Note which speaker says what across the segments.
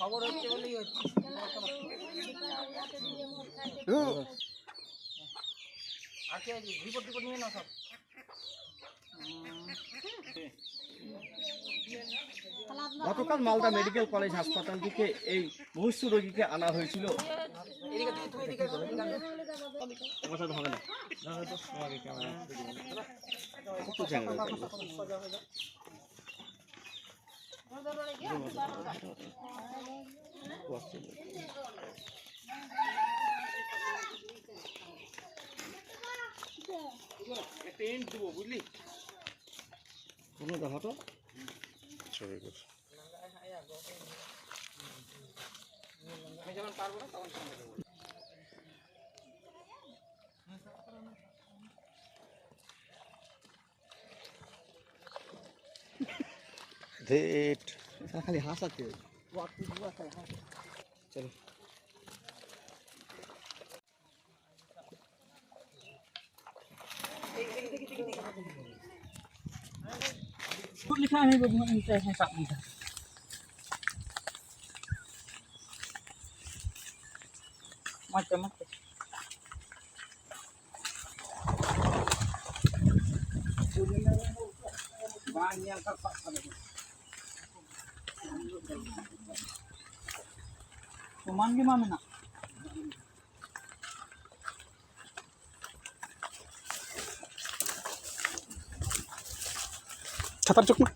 Speaker 1: খবর হচ্ছে বলেই হচ্ছে আছে রিপোর্ট টিপোর্ট নিয়ে নাও সব।
Speaker 2: গতকাল মালদা মেডিকেল কলেজ হাসপাতাল থেকে এই মুহূর্ত রোগীকে আনা হয়েছিল
Speaker 1: এদিকে তুমি তুমি এদিকে করো, এদিকে আসো।
Speaker 2: আমার সাথে হবে না না, হয়তো তোমাকে ক্যামেরা একটু চ্যাংড়া থাকবে। কোনো দেখো তো
Speaker 1: আমি যখন পারব না তখন সঙ্গে দেবো
Speaker 2: খালি হাসাতে চলো
Speaker 1: লিখা আমি 待って待って。
Speaker 2: banyak kakak
Speaker 1: cuman gimana nak Catar
Speaker 3: cuk mah.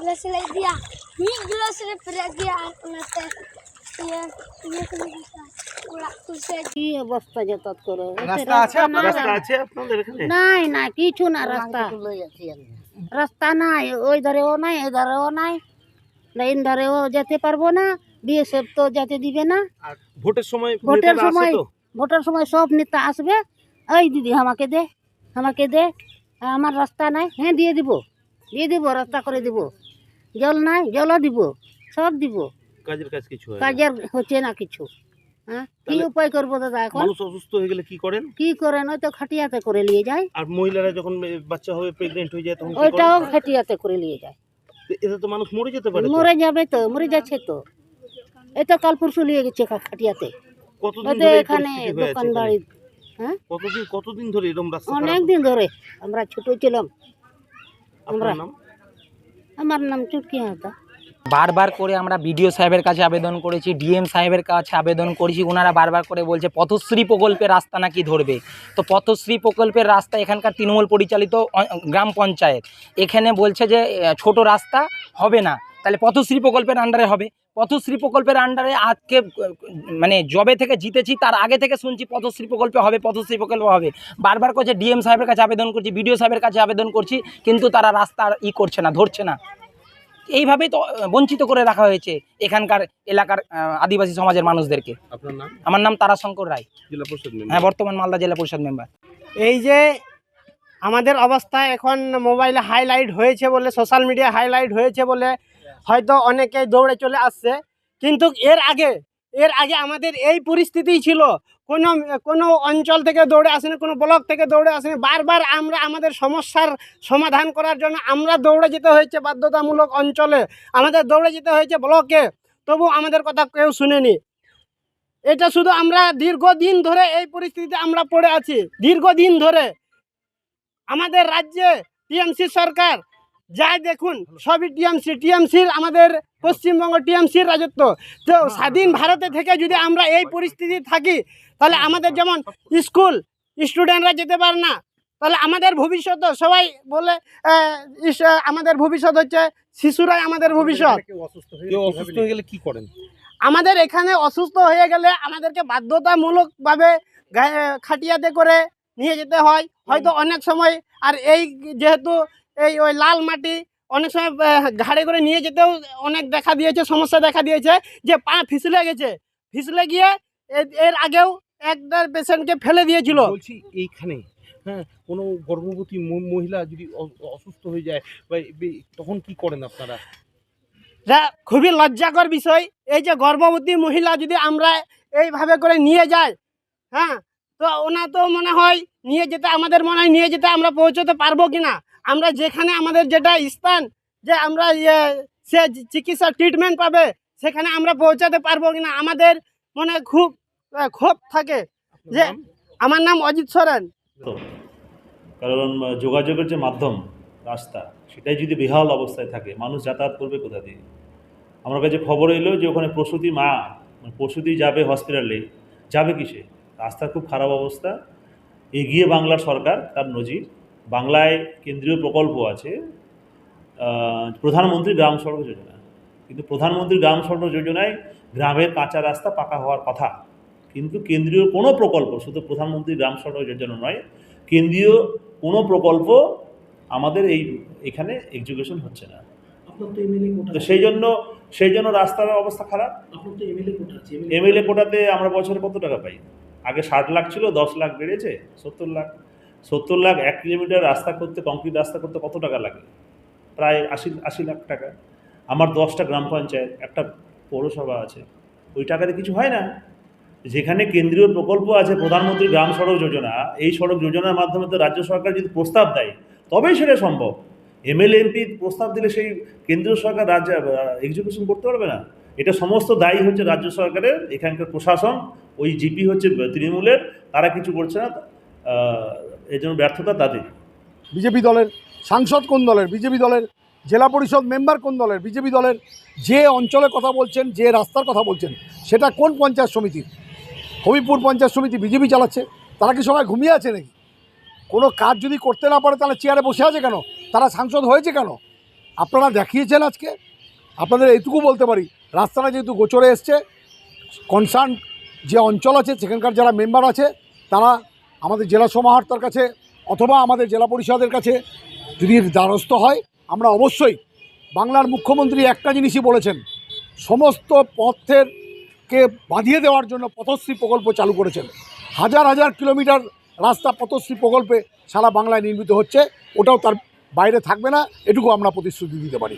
Speaker 3: Gila sila dia. Ni gila sila pergi dia. Iya, iya kena kita. Ulah tu saya.
Speaker 4: কি অবস্থা যাতায়াত করো?
Speaker 2: রাস্তা আছে আপনার? রাস্তা আছে আপনাদের এখানে?
Speaker 4: নাই না কিছু না রাস্তা। রাস্তা নাই ওই ধারেও নাই ওই ধারেও নাই। লাইন ধারেও যেতে পারব না বিএসএফ তো যেতে দিবে না।
Speaker 2: আর ভোটের সময়
Speaker 4: ভোটের সময় ভোটের সময় সব নেতা আসবে। ওই দিদি আমাকে দে আমাকে দে। আমার রাস্তা নাই। হ্যাঁ দিয়ে দিব। দিয়ে দিব রাস্তা করে দিব। জল নাই জলও দিব সব দিব।
Speaker 2: কাজের কাজ কিছু
Speaker 4: কাজের হচ্ছে না কিছু। হ্যাঁ? কি উপায় করব দাদা এখন?
Speaker 2: মানুষ অসুস্থ হয়ে গেলে কি করেন?
Speaker 4: কি করেন? ওই তো খাটিয়াতে করে নিয়ে যায়।
Speaker 2: আর মহিলারা যখন বাচ্চা হবে প্রেগনেন্ট হয়ে যায় তখন
Speaker 4: ওইটাও খাটিয়াতে করে নিয়ে যায়।
Speaker 2: এতে তো মানুষ মরে যেতে পারে
Speaker 4: মরে যাবে তো মরে যাচ্ছে তো। এই তো কাল পরশু নিয়ে গেছে খাটিয়াতে।
Speaker 2: কতদিন ধরে
Speaker 4: এখানে দোকান বাড়ি হ্যাঁ?
Speaker 2: কতদিন কতদিন ধরে এরকম রাস্তা
Speaker 4: অনেক দিন ধরে আমরা ছোট ছিলাম। আমরা-
Speaker 2: নাম?
Speaker 4: আমার নাম চুটকি হাতা
Speaker 1: বারবার করে আমরা বিডিও সাহেবের কাছে আবেদন করেছি, ডিএম সাহেবের কাছে আবেদন করেছি ওনারা বারবার করে বলছে, পথশ্রী প্রকল্পের রাস্তা নাকি ধরবে? তো পথশ্রী প্রকল্পের রাস্তা এখানকার তৃণমূল পরিচালিত গ্রাম পঞ্চায়েত। এখানে বলছে যে ছোট রাস্তা হবে না। তাহলে পথশ্রী প্রকল্পের আন্ডারে হবে। পথশ্রী প্রকল্পের আন্ডারে আজকে মানে জবে থেকে জিতেছি, তার আগে থেকে শুনছি পথশ্রী প্রকল্পে হবে, পথশ্রী প্রকল্প হবে। বারবার করছে ডিএম সাহেবের কাছে আবেদন করছি, বিডিও সাহেবের কাছে আবেদন করছি, কিন্তু তারা রাস্তা ই করছে না, ধরছে না। এইভাবেই তো বঞ্চিত করে রাখা হয়েছে এখানকার এলাকার আদিবাসী সমাজের মানুষদেরকে। আমার নাম তারাশঙ্কর রায়।
Speaker 2: জেলা পরিষদ
Speaker 1: হ্যাঁ বর্তমান মালদা জেলা পরিষদ মেম্বার।
Speaker 5: এই যে আমাদের অবস্থা এখন মোবাইলে হাইলাইট হয়েছে বলে সোশ্যাল মিডিয়া হাইলাইট হয়েছে বলে হয়তো অনেকে দৌড়ে চলে আসছে। কিন্তু এর আগে এর আগে আমাদের এই পরিস্থিতি ছিল। কোনো কোনো অঞ্চল থেকে দৌড়ে আসেনি, কোনো ব্লক থেকে দৌড়ে আসেনি। বারবার আমরা, আমাদের সমস্যার সমাধান করার জন্য আমরা দৌড়ে যেতে হয়েছে বাধ্যতামূলক অঞ্চলে। আমাদের দৌড়ে যেতে হয়েছে ব্লকে। তবু আমাদের কথা কেউ শুনেনি। এটা শুধু আমরা দীর্ঘদিন ধরে এই পরিস্থিতিতে আমরা পড়ে আছি। দীর্ঘদিন ধরে আমাদের রাজ্যে টিএমসি সরকার যাই দেখুন সবই টিএমসি টিএমসির আমাদের পশ্চিমবঙ্গ টিএমসির রাজত্ব। তো স্বাধীন ভারতে থেকে যদি আমরা এই পরিস্থিতি থাকি তাহলে আমাদের যেমন স্কুল স্টুডেন্টরা যেতে পারে না তাহলে আমাদের ভবিষ্যৎ সবাই বলে আমাদের ভবিষ্যৎ হচ্ছে শিশুরাই আমাদের ভবিষ্যৎ।
Speaker 2: অসুস্থ হয়ে গেলে কি করেন?
Speaker 5: আমাদের এখানে অসুস্থ হয়ে গেলে আমাদেরকে বাধ্যতামূলকভাবে খাটিয়াতে করে নিয়ে যেতে হয়। হয়তো অনেক সময় আর এই যেহেতু এই ওই লাল মাটি অনেক সময় ঘাড়ে করে নিয়ে যেতেও অনেক দেখা দিয়েছে সমস্যা দেখা দিয়েছে যে পা ফিসলে গেছে। ফিসলে গিয়ে এর আগেও একটা পেশেন্টকে ফেলে দিয়েছিল।
Speaker 6: বলছি এইখানে হ্যাঁ কোনো গর্ভবতী মহিলা যদি অসুস্থ হয়ে যায় বা তখন কি করেন আপনারা?
Speaker 5: যা খুবই লজ্জাকর বিষয়। এই যে গর্ভবতী মহিলা যদি আমরা এইভাবে করে নিয়ে যাই হ্যাঁ তো ওনা তো মনে হয় নিয়ে যেতে আমাদের মনে হয় নিয়ে যেতে আমরা পৌঁছতে পারব কি না আমরা যেখানে আমাদের যেটা স্থান যে আমরা ইয়ে সে চিকিৎসা ট্রিটমেন্ট পাবে সেখানে আমরা পৌঁছাতে পারব কি না আমাদের মনে খুব ক্ষোভ থাকে। যে আমার নাম অজিত সরেন।
Speaker 7: কারণ যোগাযোগের যে মাধ্যম রাস্তা সেটাই যদি বেহাল অবস্থায় থাকে মানুষ যাতায়াত করবে কোথা দিয়ে? আমার কাছে খবর এলো যে ওখানে প্রসূতি মা মানে প্রসূতি যাবে হসপিটালে যাবে কিসে? রাস্তার খুব খারাপ অবস্থা এগিয়ে বাংলার সরকার তার নজির। বাংলায় কেন্দ্রীয় প্রকল্প আছে প্রধানমন্ত্রী গ্রাম সড়ক যোজনা। কিন্তু প্রধানমন্ত্রী গ্রাম সড়ক যোজনায় গ্রামের কাঁচা রাস্তা পাকা হওয়ার কথা। কিন্তু কেন্দ্রীয় কোনো প্রকল্প শুধু প্রধানমন্ত্রী গ্রাম সড়ক যোজনা নয় কেন্দ্রীয় কোনো প্রকল্প আমাদের এই এখানে এক্সিকিউশন হচ্ছে না।
Speaker 8: তো
Speaker 7: সেই জন্য সেই জন্য রাস্তার অবস্থা খারাপ।
Speaker 8: এমএলএ
Speaker 7: কোটাতে আমরা বছরে কত টাকা পাই? আগে ষাট লাখ ছিল দশ লাখ বেড়েছে সত্তর লাখ। সত্তর লাখ এক কিলোমিটার রাস্তা করতে কংক্রিট রাস্তা করতে কত টাকা লাগে? প্রায় আশি আশি লাখ টাকা। আমার দশটা গ্রাম পঞ্চায়েত, একটা পৌরসভা আছে, ওই টাকাতে কিছু হয় না। যেখানে কেন্দ্রীয় প্রকল্প আছে, প্রধানমন্ত্রী গ্রাম সড়ক যোজনা, এই সড়ক যোজনার মাধ্যমে তো রাজ্য সরকার যদি প্রস্তাব দেয়, তবেই সেটা সম্ভব। এমএলএ, এমপি প্রস্তাব দিলে সেই কেন্দ্রীয় সরকার রাজ্য এক্সিকিউশন করতে পারবে না। এটা সমস্ত দায়ী হচ্ছে রাজ্য সরকারের, এখানকার প্রশাসন, ওই জিপি হচ্ছে তৃণমূলের, তারা কিছু করছে না এর জন্য ব্যর্থতা তাদের।
Speaker 9: বিজেপি দলের সাংসদ কোন দলের? বিজেপি দলের জেলা পরিষদ মেম্বার কোন দলের? বিজেপি দলের যে অঞ্চলের কথা বলছেন, যে রাস্তার কথা বলছেন, সেটা কোন পঞ্চায়েত সমিতির? হবিপুর পঞ্চায়েত সমিতি বিজেপি চালাচ্ছে। তারা কি সবাই ঘুমিয়ে আছে নাকি? কোনো কাজ যদি করতে না পারে, তাহলে চেয়ারে বসে আছে কেন? তারা সাংসদ হয়েছে কেন? আপনারা দেখিয়েছেন আজকে। আপনাদের এইটুকু বলতে পারি। রাস্তাটা যেহেতু গোচরে এসছে কনসার্ন যে অঞ্চল আছে, সেখানকার যারা মেম্বার আছে, তারা আমাদের জেলা সমাহর্তার কাছে অথবা আমাদের জেলা পরিষদের কাছে যদি দ্বারস্থ হয়, আমরা অবশ্যই বাংলার মুখ্যমন্ত্রী একটা জিনিসই বলেছেন, সমস্ত পথের কে বাঁধিয়ে দেওয়ার জন্য পথশ্রী প্রকল্প চালু করেছেন। হাজার হাজার কিলোমিটার রাস্তা পথশ্রী প্রকল্পে সারা বাংলায় নির্মিত হচ্ছে, ওটাও তার বাইরে থাকবে না, এটুকু আমরা প্রতিশ্রুতি দিতে পারি।